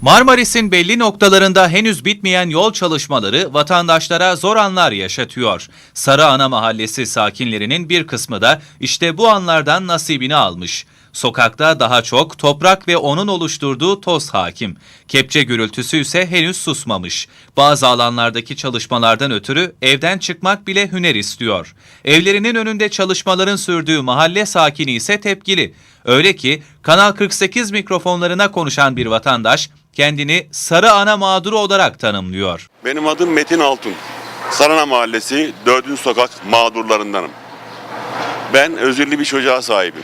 Marmaris'in belli noktalarında henüz bitmeyen yol çalışmaları vatandaşlara zor anlar yaşatıyor. Sarıana Mahallesi sakinlerinin bir kısmı da işte bu anlardan nasibini almış. Sokakta daha çok toprak ve onun oluşturduğu toz hakim. Kepçe gürültüsü ise henüz susmamış. Bazı alanlardaki çalışmalardan ötürü evden çıkmak bile hüner istiyor. Evlerinin önünde çalışmaların sürdüğü mahalle sakini ise tepkili. Öyle ki Kanal 48 mikrofonlarına konuşan bir vatandaş kendini Sarı Ana mağduru olarak tanımlıyor. Benim adım Metin Altun. Sarana Mahallesi 4. sokak mağdurlarındanım. Ben özürlü bir çocuğa sahibim.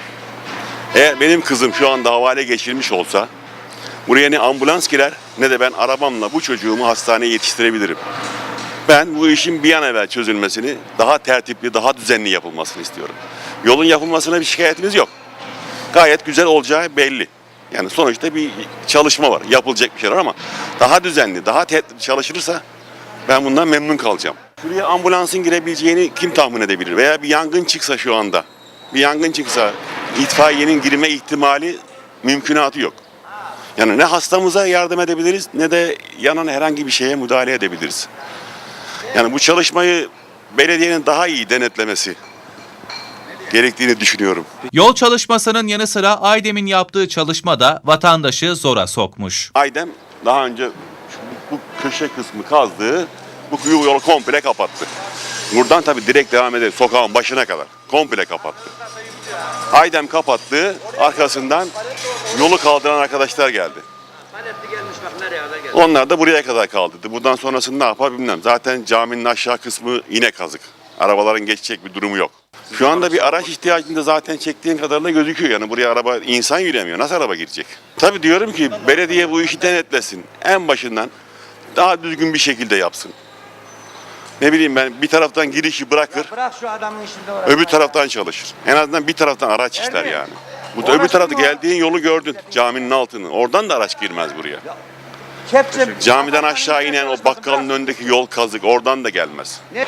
Eğer benim kızım şu anda havale geçirilmiş olsa buraya ne ambulans girer ne de ben arabamla bu çocuğumu hastaneye yetiştirebilirim. Ben bu işin bir an evvel çözülmesini, daha tertipli, daha düzenli yapılmasını istiyorum. Yolun yapılmasına bir şikayetimiz yok. Gayet güzel olacağı belli. Yani sonuçta bir çalışma var, yapılacak bir şeyler ama daha düzenli, daha tertipli çalışılırsa ben bundan memnun kalacağım. Şuraya ambulansın girebileceğini kim tahmin edebilir? Veya bir yangın çıksa şu anda, bir yangın çıksa itfaiyenin girme ihtimali mümkünatı yok. Yani ne hastamıza yardım edebiliriz ne de yanan herhangi bir şeye müdahale edebiliriz. Yani bu çalışmayı belediyenin daha iyi denetlemesi gerektiğini düşünüyorum. Yol çalışmasının yanı sıra Aydem'in yaptığı çalışma da vatandaşı zora sokmuş. Aydem daha önce bu köşe kısmı kazdı, bu kuyu yolu komple kapattı. Buradan tabii direkt devam eder sokağın başına kadar. Komple kapattı. Aydem kapattı, arkasından yolu kaldıran arkadaşlar geldi. Onlar da buraya kadar kaldırdı. Buradan sonrasını ne yapar bilmem. Zaten caminin aşağı kısmı yine kazık. Arabaların geçecek bir durumu yok. Şu anda bir araç ihtiyacında zaten çektiğin kadarıyla gözüküyor. Yani buraya araba insan yürüyemiyor. Nasıl araba girecek? Tabii diyorum ki belediye bu işi denetlesin. En başından daha düzgün bir şekilde yapsın. Ne bileyim ben bir taraftan girişi bırakır, Bırak şu adamın işinde var. öbür taraftan çalışır. En azından bir taraftan araç işler yani. Bu da öbür tarafta geldiğin yolu gördün. Caminin altını. Oradan da araç girmez buraya. Kepçe. Camiden aşağı inen o bakkalın önündeki yol kazık oradan da gelmez. Ne?